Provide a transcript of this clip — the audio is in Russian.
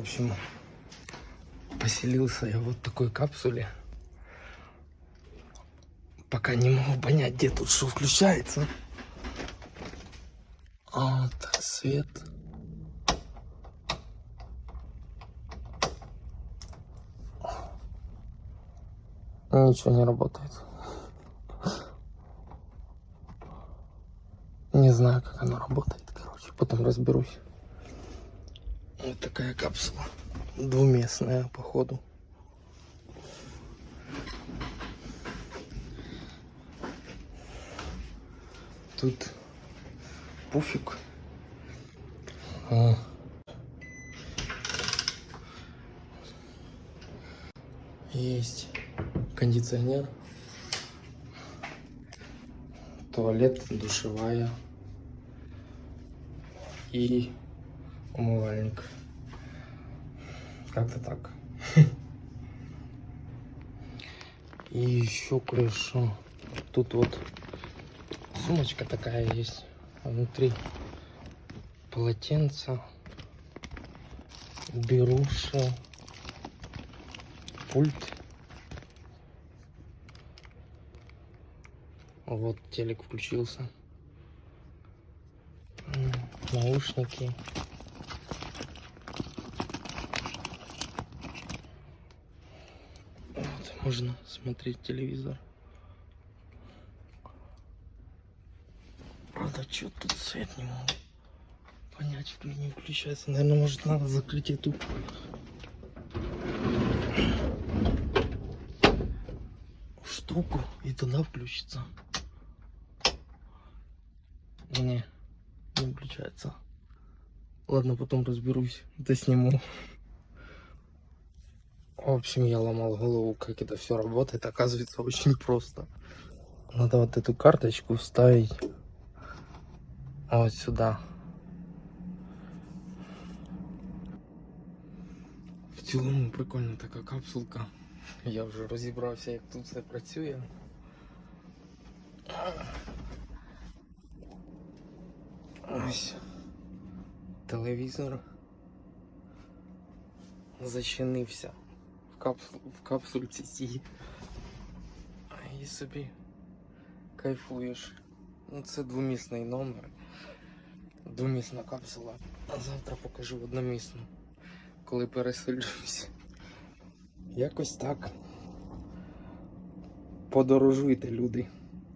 общем, поселился я вот в такой капсуле. Пока не могу понять, где тут что включается. А, так, свет. Ничего не работает. Не знаю, как оно работает, короче, потом разберусь. Вот такая капсула. Двуместная, походу. Тут пуфик. А. Есть кондиционер. Туалет, душевая. И умывальник. Как-то так. И еще кое-что. Тут вот сумочка такая есть. Внутри полотенце, беруши, пульт. Вот телек включился. Наушники. Вот, можно смотреть телевизор. Правда, что тут свет не могу понять, не включается. Наверное, может надо закрыть эту штуку и тогда включится. Не, не включается. Ладно, потом разберусь, это сниму. В общем, я ломал голову, как это все работает. Оказывается, очень просто. Надо вот эту карточку вставить вот сюда. В цілому прикольна така капсулка. Я вже розібрався, як тут все працює. Ось телевізор зачинився в, Капсул, в капсульці цій. І собі кайфуєш. Ну, це двомісний номер. Двомісна капсула. А завтра покажу одномісну, коли переселюсь. Якось так. Подорожуйте, люди.